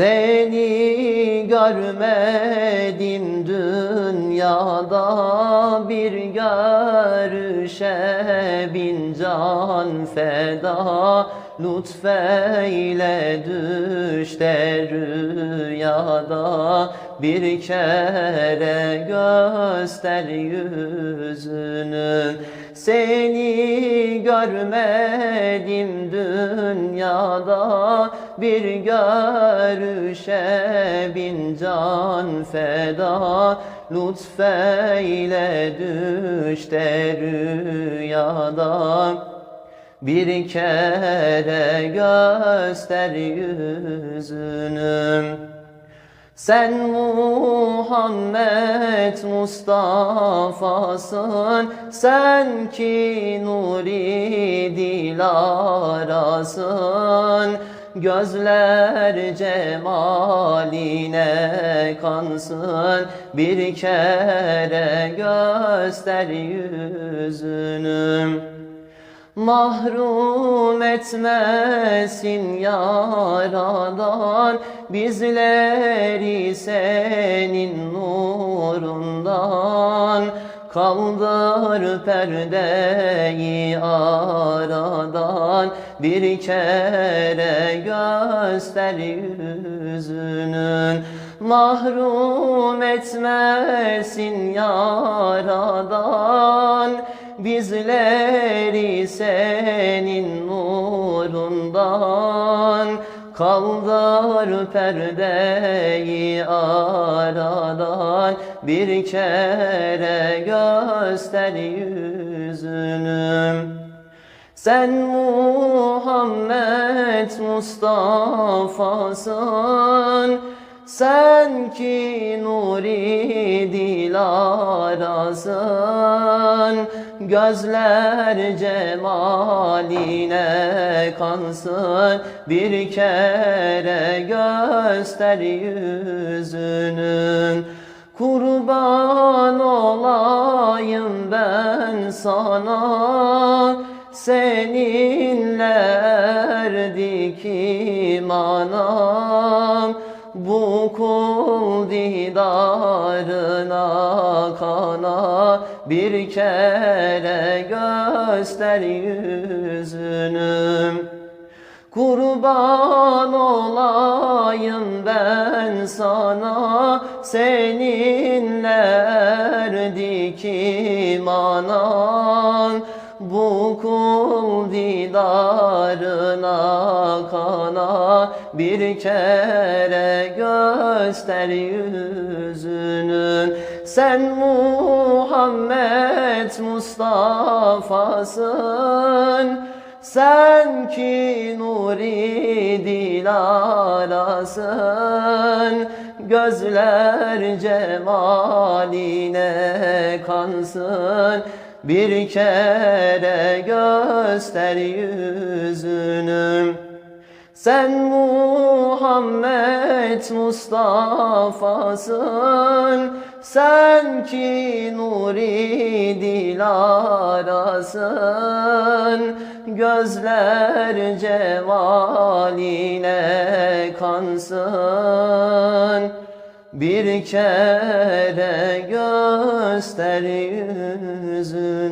Seni görmedim dünyada bir görüşe bin can feda. Lütfeyle düşte rüyada bir kere göster yüzünü. Seni görmedim dünyada bir görüşe bin can feda. Lütfeyle düşte rüyada. Bir kere göster yüzünü. Sen Muhammed Mustafa'sın Sen ki nuri dilarasın Gözler cemaline kansın. Bir kere göster yüzünü. Mahrum etmesin yaradan. Bizleri senin nurundan Kaldır perdeyi aradan Bir kere göster yüzünün Mahrum etmesin yaradan Bizleri senin nurundan Kaldır perdeyi aradan Bir kere göster yüzünü. Sen Muhammed Mustafa'sın Sen ki nuri dilarasın Gözler cemaline kansın Bir kere göster yüzünün. Kurban olayım ben sana Seninle erdik imanam Bu kul didarına kana Bir kere göster yüzünü. Kurban olayım ben sana Seninle erdik imanan kul didarına kana Bir kere göster yüzünün Sen Muhammed Mustafa'sın sen ki nuri dilarasın. Gözler cemaline kansın Bir kere göster yüzünü. Sen Muhammed Mustafa'sın. Sen ki nuri dilarasın. Gözler cemaline kansın bir kere göster yüzünü.